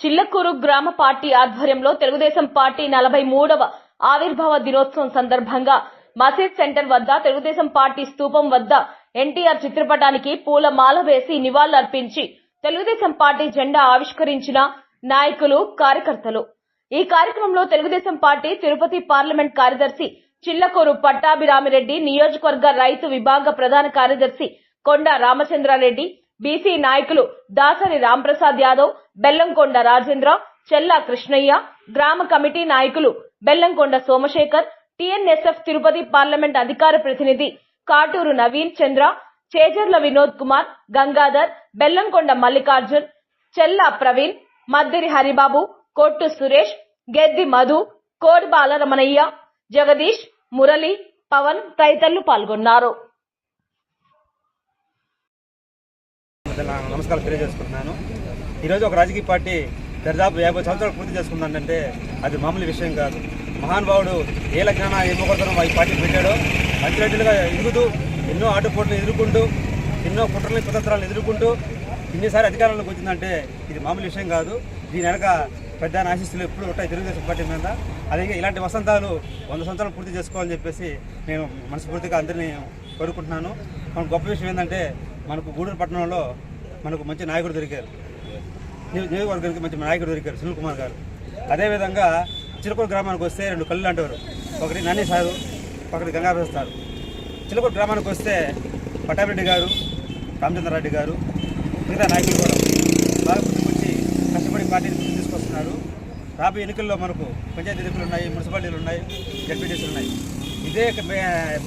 చిల్లకూరు గ్రామ పార్టీ ఆధ్వర్యంలో తెలుగుదేశం పార్టీ నలభై మూడవ ఆవిర్భావ దినోత్సవం సందర్భంగా మసీద్ సెంటర్ వద్ద తెలుగుదేశం పార్టీ స్తూపం వద్ద ఎన్టీఆర్ చిత్రపటానికి పూల మాల వేసి నివాళులర్పించి తెలుగుదేశం పార్టీ జెండా ఆవిష్కరించిన నాయకులు కార్యకర్తలు. ఈ కార్యక్రమంలో తెలుగుదేశం పార్టీ తిరుపతి పార్లమెంట్ కార్యదర్శి చిల్లకూరు పట్టాభిరామిరెడ్డి నియోజకవర్గ రైతు విభాగ ప్రధాన కార్యదర్శి కొండ రామచంద్రారెడ్డి బీసీ నాయకులు దాసరి రాంప్రసాద్ యాదవ్ బెల్లంకొండ రాజేంద్ర చెల్లా కృష్ణయ్య గ్రామ కమిటీ నాయకులు బెల్లంకొండ సోమశేఖర్ టిఎన్ఎస్ఎఫ్ తిరుపతి పార్లమెంట్ అధికార ప్రతినిధి కాటూరు నవీన్ చంద్ర చేజర్ల వినోద్ కుమార్ గంగాధర్ బెల్లంకొండ మల్లికార్జున్ చెల్లా ప్రవీణ్ మద్దిరి హరిబాబు కొట్టు సురేష్ గెద్ది మధు కోడి బాలరమణయ్య జగదీష్ మురళి పవన్ తదితరులు పాల్గొన్నారు. నా నమస్కారం తెలియజేసుకుంటున్నాను. ఈరోజు ఒక రాజకీయ పార్టీ దరిదాపు యాభై సంవత్సరాలు పూర్తి చేసుకుందంటే అది మామూలు విషయం కాదు. మహానుభావుడు ఏ లగ్నాన ఏ మొగతనం ఈ పార్టీ పెట్టాడో అంచెలంచెలుగా ఎదుగుతూ ఎన్నో ఆటుపోట్లు ఎదుర్కొంటూ ఎన్నో కుట్రలని కుతంత్రాలను ఎదుర్కొంటూ ఇన్నిసారి అధికారంలోకి వచ్చిందంటే ఇది మామూలు విషయం కాదు. దీని వెనక పెద్ద ఆశిస్తులు ఎప్పుడు ఉంటాయి తెలుగుదేశం పార్టీ మీద. అలాగే ఇలాంటి వసంతాలు వంద సంవత్సరాలు పూర్తి చేసుకోవాలని చెప్పేసి నేను మనస్ఫూర్తిగా అందరినీ కోరుకుంటున్నాను. మన గొప్ప విషయం ఏంటంటే మనకు గూడూరు పట్టణంలో మనకు మంచి నాయకుడు దొరికారు. నియోజకవర్గానికి మంచి నాయకుడు దొరికారు సునీల్ కుమార్ గారు. అదేవిధంగా చిలుకూరు గ్రామానికి వస్తే రెండు కళ్ళు అంటారు. ఒకటి నాని సారు ఒకటి గంగాప్రసాద్ చిలకూరు చిలుకూరు గ్రామానికి వస్తే పట్టాభిరెడ్డి గారు రామచంద్రారెడ్డి గారు మిగతా నాయకులు కూడా బాగా ముందుకొచ్చి కష్టపడి పార్టీని తీసుకొస్తున్నారు. రాబోయే ఎన్నికల్లో మనకు పంచాయతీ ఎన్నికలు ఉన్నాయి మున్సిపాలిటీలు ఉన్నాయి జడ్పీటీసీలు ఉన్నాయి. ఇదే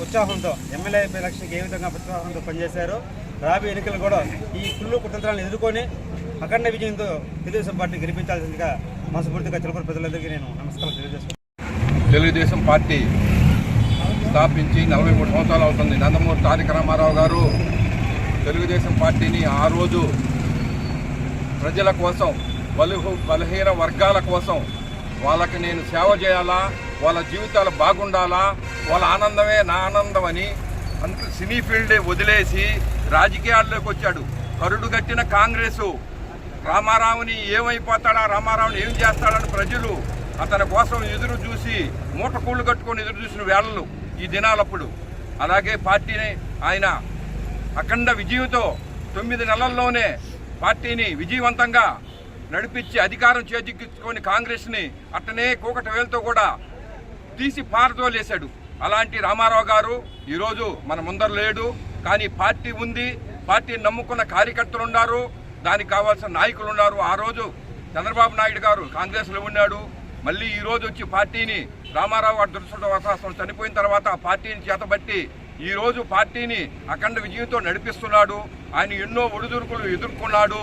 ఉత్సాహంతో ఎమ్మెల్యే ఎలక్షన్కి ఏ విధంగా ఉత్సాహంతో పనిచేశారో రాబోయే ఎన్నికలు కూడా ఈ కుళ్ళు కుతంత్రాలను ఎదుర్కొని అఖండ విజయంతో తెలుగుదేశం పార్టీ గెలిపించాల్సిందిగా మనస్ఫూర్తిగా తెలుగు ప్రజలందరికీ నేను నమస్కారం తెలియజేస్తాను తెలుగుదేశం పార్టీ స్థాపించి నలభై మూడు సంవత్సరాలు అవుతుంది. నందమూరి తారక రామారావు గారు తెలుగుదేశం పార్టీని ఆ రోజు ప్రజల కోసం బలుహు బలహీన వర్గాల కోసం వాళ్ళకి నేను సేవ చేయాలా? వాళ్ళ జీవితాలు బాగుండాలా? వాళ్ళ ఆనందమే నా ఆనందం అని అంత సినీ ఫీల్డ్ వదిలేసి రాజకీయాల్లోకి వచ్చాడు. కరుడు కట్టిన కాంగ్రెసు. రామారావుని ఏమైపోతాడా? రామారావుని ఏం చేస్తాడని ప్రజలు అతని కోసం ఎదురు చూసి మూట కూళ్ళు కట్టుకొని ఎదురు చూసిన వేళలు ఈ దినాలప్పుడు. అలాగే పార్టీని ఆయన అఖండ విజయంతో తొమ్మిది నెలల్లోనే పార్టీని విజయవంతంగా నడిపించి అధికారం చేజిక్కించుకొని కాంగ్రెస్ని అట్టనే కూకట వేలతో కూడా తీసి పారదోలేశాడు. అలాంటి రామారావు గారు ఈరోజు మన ముందర లేడు. కానీ పార్టీ ఉంది పార్టీని నమ్ముకున్న కార్యకర్తలు ఉన్నారు దానికి కావాల్సిన నాయకులు ఉన్నారు. ఆ రోజు చంద్రబాబు నాయుడు గారు కాంగ్రెస్లో ఉన్నాడు. మళ్ళీ ఈ రోజు వచ్చి పార్టీని రామారావు గారు దురదృష్టవశాస్తు చనిపోయిన తర్వాత ఆ పార్టీని చేతబట్టి ఈ రోజు పార్టీని అఖండ విజయంతో నడిపిస్తున్నాడు. ఆయన ఎన్నో ఒడిదుడుకులు ఎదుర్కొన్నాడు.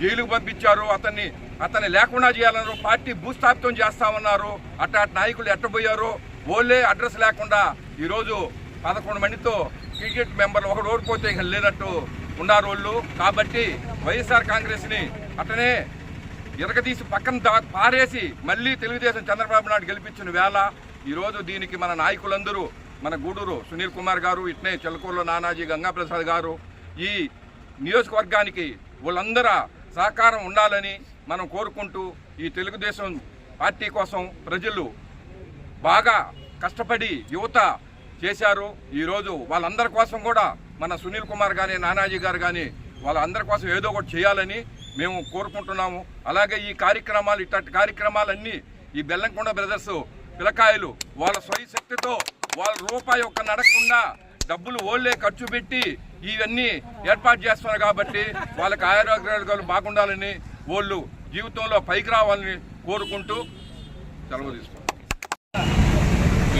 జైలుకు పంపించారు. అతన్ని అతన్ని లేకుండా చేయాలన్నారు. పార్టీ భూస్థాపితం చేస్తామన్నారు అట్టాటి నాయకులు ఎట్టబోయారు? ఓలే అడ్రస్ లేకుండా ఈరోజు పదకొండు మందితో టీడీపీ మెంబర్లు ఒకడు ఓడిపోతే ఇంకా లేనట్టు ఉన్నారు వాళ్ళు కాబట్టి వైఎస్ఆర్ కాంగ్రెస్ని అట్లనే ఇరగదీసి పక్కన దా- పారేసి మళ్ళీ తెలుగుదేశం చంద్రబాబు నాయుడు గెలిపించిన వేళ ఈరోజు దీనికి మన నాయకులందరూ మన గూడూరు సునీల్ కుమార్ గారు ఇట్నే చెలకూరులో నానాజీ గంగాప్రసాద్ గారు ఈ నియోజకవర్గానికి వాళ్ళందరూ సహకారం ఉండాలని మనం కోరుకుంటూ ఈ తెలుగుదేశం పార్టీ కోసం ప్రజలు బాగా కష్టపడి యువత చేశారు. ఈరోజు వాళ్ళందరి కోసం కూడా మన సునీల్ కుమార్ కానీ నానాజీ గారు కానీ వాళ్ళందరి కోసం ఏదో ఒకటి చేయాలని మేము కోరుకుంటున్నాము. అలాగే ఈ కార్యక్రమాలు ఇట్లాంటి కార్యక్రమాలన్నీ ఈ బెల్లంకొండ బ్రదర్స్ పిలకాయలు వాళ్ళ స్వయశక్తితో వాళ్ళ రూపాయి ఒక్క నడకుండా డబ్బులు ఓళ్ళే ఖర్చు పెట్టి ఇవన్నీ ఏర్పాటు చేస్తున్నారు కాబట్టి వాళ్ళకి ఆరోగ్యాలు బాగుండాలని వాళ్ళు జీవితంలో పైకి రావాలని కోరుకుంటూ సెలవు తీసుకుంటాం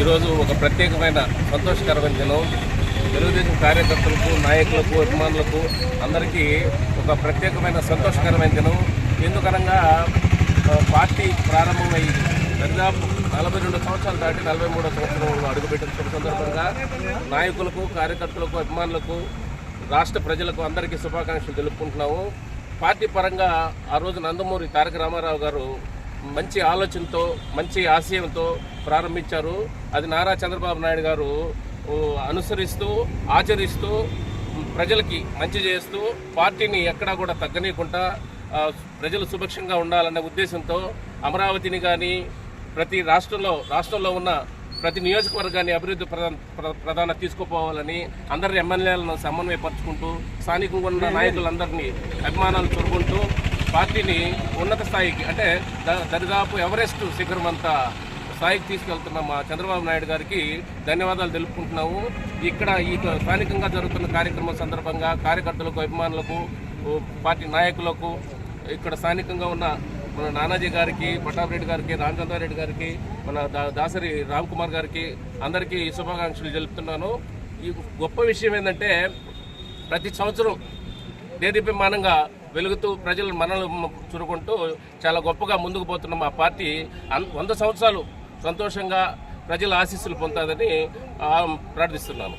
ఈరోజు ఒక ప్రత్యేకమైన సంతోషకరమైన దినం. తెలుగుదేశం కార్యకర్తలకు నాయకులకు అభిమానులకు అందరికీ ఒక ప్రత్యేకమైన సంతోషకరమైన దినం. ఎందుకనగా పార్టీ ప్రారంభమై దాదాపు నలభై రెండు సంవత్సరాలు దాటి నలభై మూడో సంవత్సరంలో అడుగుపెట్టిన సందర్భంగా నాయకులకు కార్యకర్తలకు అభిమానులకు రాష్ట్ర ప్రజలకు అందరికీ శుభాకాంక్షలు తెలుపుకుంటున్నాము. పార్టీ పరంగా ఆ రోజు నందమూరి తారక రామారావు గారు మంచి ఆలోచనతో మంచి ఆశయంతో ప్రారంభించారు. అది నారా చంద్రబాబు నాయుడు గారు అనుసరిస్తూ ఆచరిస్తూ ప్రజలకి మంచి చేస్తూ పార్టీని ఎక్కడా కూడా తగ్గనీయకుండా ప్రజలు సుభిక్షంగా ఉండాలనే ఉద్దేశంతో అమరావతిని కానీ ప్రతి రాష్ట్రంలో రాష్ట్రంలో ఉన్న ప్రతి నియోజకవర్గాన్ని అభివృద్ధి ప్రధాన ప్ర- ప్రధాన తీసుకుపోవాలని అందరి ఎమ్మెల్యేలను సమన్వయపరుచుకుంటూ స్థానికంగా ఉన్న నాయకులందరినీ అభిమానాలు చూరుకుంటూ పార్టీని ఉన్నత స్థాయికి అంటే ద- దరిదాపు ఎవరెస్ట్ శిఖరం అంతా స్థాయికి తీసుకెళ్తున్న మా చంద్రబాబు నాయుడు గారికి ధన్యవాదాలు తెలుపుకుంటున్నాము. ఇక్కడ ఈ స్థానికంగా జరుగుతున్న కార్యక్రమం సందర్భంగా కార్యకర్తలకు అభిమానులకు పార్టీ నాయకులకు ఇక్కడ స్థానికంగా ఉన్న మన నానాజీ గారికి పట్టాభిరెడ్డి గారికి రామచంద్రారెడ్డి గారికి మన దా- దాసరి రామ్ కుమార్ గారికి అందరికీ శుభాకాంక్షలు తెలుపుతున్నాను. ఈ గొప్ప విషయం ఏంటంటే ప్రతి సంవత్సరం దేదీప్యమానంగా వెలుగుతూ ప్రజలు మనల్ని చురుకుంటూ చాలా గొప్పగా ముందుకు పోతున్న మా పార్టీ వంద సంవత్సరాలు సంతోషంగా ప్రజల ఆశీస్సులు పొందుతుందని ప్రార్థిస్తున్నాను.